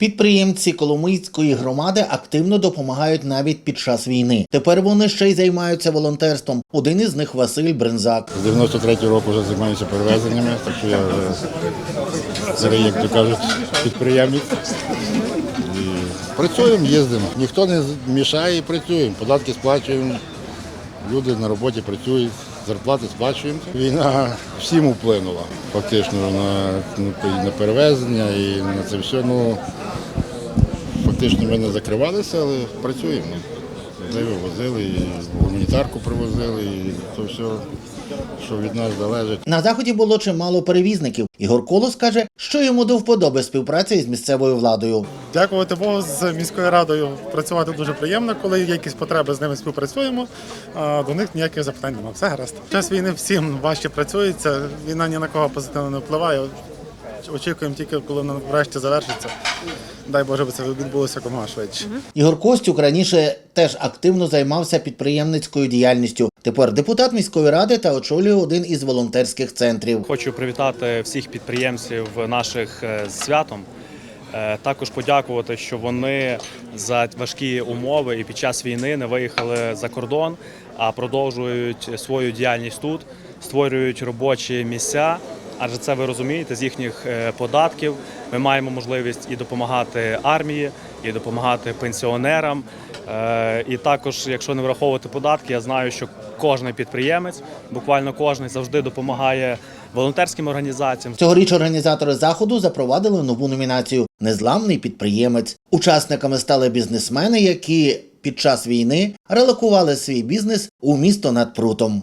Підприємці Коломийської громади активно допомагають навіть під час війни. Тепер вони ще й займаються волонтерством. Один із них Василь Брензак. З 93 року вже займаюся перевезеннями, так що я вже як то кажуть, підприємець. І працюємо, їздимо. Ніхто не мішає працюємо. Податки сплачуємо, люди на роботі працюють, зарплати сплачуємо. Війна всім вплинула фактично на, на перевезення і на це все. Ну, фактично ми не закривалися, але працюємо. Возили, возили, і гуманітарку привозили, і то все, що від нас залежить. На заході було чимало перевізників. Ігор Колос каже, що йому до вподоби співпраця із місцевою владою. Дякувати Богу, з міською радою працювати дуже приємно. Коли є якісь потреби, з ними співпрацюємо. А до них ніяких запитань немає. Все гаразд. Час війни всім важче працюється. Війна ні на кого позитивно не впливає. Очікуємо тільки, коли вона врешті завершиться. Дай Боже, би це відбулося якомога швидше. Ігор Костюк раніше теж активно займався підприємницькою діяльністю. Тепер депутат міської ради та очолює один із волонтерських центрів. Хочу привітати всіх підприємців наших е, з святом. Е, Також подякувати, що вони за важкі умови і під час війни не виїхали за кордон, а продовжують свою діяльність тут, створюють робочі місця. Адже це ви розумієте, з їхніх е, податків ми маємо можливість і допомагати армії, і допомагати пенсіонерам. Е, І також, якщо не враховувати податки, я знаю, що кожен підприємець, буквально кожен завжди допомагає волонтерським організаціям. Цьогоріч організатори заходу запровадили нову номінацію Незламний підприємець. Учасниками стали бізнесмени, які під час війни релокували свій бізнес у місто над прутом.